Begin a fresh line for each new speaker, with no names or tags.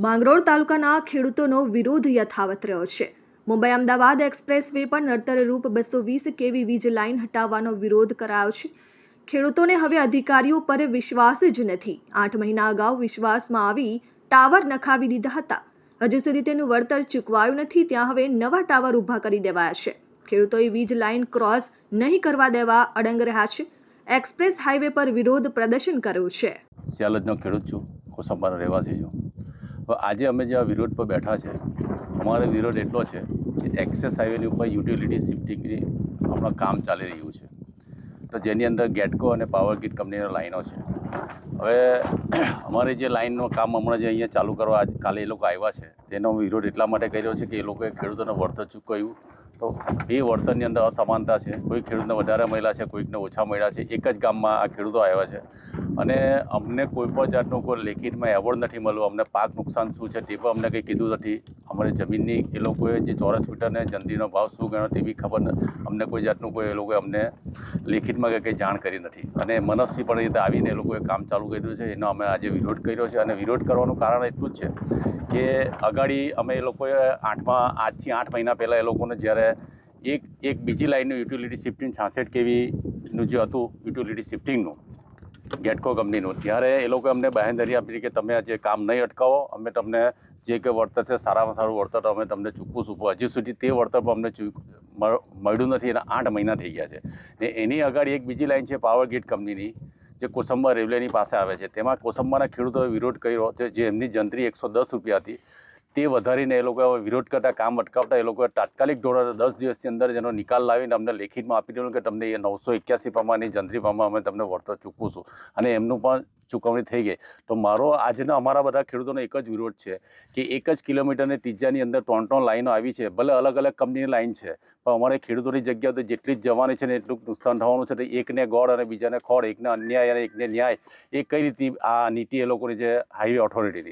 માંગરોળ તાલુકાના ખેડૂતોનો વિરોધ યથાવત રહ્યો છે. મુંબઈ અમદાવાદ એક્સપ્રેસ વે પર નડતર રૂપ બસો વીસ કેવી વીજ લાઇન હટાવવાનો વિરોધ કરાયો છે. ખેડૂતોને હવે અધિકારીઓ પર વિશ્વાસ જ નથી. આઠ મહિના અગાઉ વિશ્વાસમાં આવી ટાવર નખાવી દીધા હતા. હજુ સુધી તેનું વળતર ચૂકવાયું નથી. ત્યાં હવે નવા ટાવર ઊભા કરી દેવાયા છે. ખેડૂતોએ વીજ લાઇન ક્રોસ નહીં કરવા દેવા અડંગ રહ્યા છે. એક્સપ્રેસ હાઈવે પર વિરોધ પ્રદર્શન કર્યું છે.
ખેડૂત છું. રહેવાસી છું. આજે અમે જે આ વિરોધ પર બેઠા છે, અમારો વિરોધ એટલો છે કે એક્સપ્રેસ હાઈવેની ઉપર યુટિલિટી શિફ્ટિંગની હમણાં કામ ચાલી રહ્યું છે. તો જેની અંદર ગેટકો અને પાવર ગ્રીડ કંપનીના લાઈનો છે. હવે અમારે જે લાઇનનું કામ હમણાં જે અહીંયા ચાલુ કરવા કાલે એ લોકો આવ્યા છે, તેનો વિરોધ એટલા માટે કર્યો છે કે એ લોકોએ ખેડૂતોને વળતર ચૂકવ્યું તો એ વળતરની અંદર અસમાનતા છે. કોઈ ખેડૂતને વધારે મળ્યા છે, કોઈકને ઓછા મળ્યા છે. એક જ ગામમાં આ ખેડૂતો આવ્યા છે. અને અમને કોઈ પણ જાતનું કોઈ લેખિતમાં એવોર્ડ નથી મળ્યો. અમને પાક નુકસાન શું છે તે પણ અમને કંઈ કીધું નથી. અમારી જમીનની એ લોકોએ જે ચોરસ મીટરને જંત્રીનો ભાવ શું ગણ્યો તે બી ખબર અમને કોઈ જાતનું કોઈ એ લોકોએ અમને લેખિતમાં કંઈ જાણ કરી નથી. અને મનસ્વી પણ રીતે આવીને એ લોકોએ કામ ચાલુ કર્યું છે. એનો અમે આજે વિરોધ કર્યો છે. અને વિરોધ કરવાનું કારણ એટલું જ છે કે અગાડી અમે એ લોકોએ આઠમાં, આજથી આઠ મહિના પહેલાં એ લોકોને જ્યારે એક એક બીજી લાઇનનું યુટિલિટી શિફ્ટિંગ છાસઠ કેવીનું જે હતું યુટિલિટી શિફ્ટિંગનું ગેટકો કંપનીનું. ત્યારે એ લોકોએ અમને બાહેંધરી આપી કે તમે આજે કામ નહીં અટકાવો, અમે તમને જે કે વળતર છે સારામાં સારું વળતર અમે તમને ચૂકવું ચૂકવું હજી સુધી તે વળતર પણ અમને મળ્યું નથી. એના આઠ મહિના થઈ ગયા છે. ને એની આગળ એક બીજી લાઈન છે પાવર ગેટ કંપનીની, જે કોસંબા રેલવેની પાસે આવે છે. તેમાં કોસંબાના ખેડૂતોએ વિરોધ કર્યો જે એમની જંત્રી એકસો દસ રૂપિયા હતી તે વધારીને એ લોકોએ વિરોધ કરતા, કામ અટકાવતા, એ લોકોએ તાત્કાલિક ધોરણે દસ દિવસની અંદર જેનો નિકાલ લાવીને અમને લેખિતમાં આપી દીધું કે તમને એ નવસો એક્યાસી પ્રમાણની જંત્રી પ્રમાણે અમે તમને વળતર ચૂકવું અને એમનું પણ ચૂકવણી થઈ ગઈ. તો મારો આજના અમારા બધા ખેડૂતોનો એક જ વિરોધ છે કે એક જ કિલોમીટરની ત્રિજ્યાની અંદર ત્રણ ત્રણ લાઈનો આવી છે. ભલે અલગ અલગ કંપનીની લાઈન છે, પણ અમારે ખેડૂતોની જગ્યા તો જેટલી જ જવાની છે ને એટલું નુકસાન થવાનું છે. તો એકને ગોળ અને બીજાને ખોળ, એકને અન્યાય અને એકને ન્યાય, એ કઈ રીતે આ નીતિ એ લોકોની જે હાઈવે ઓથોરિટીની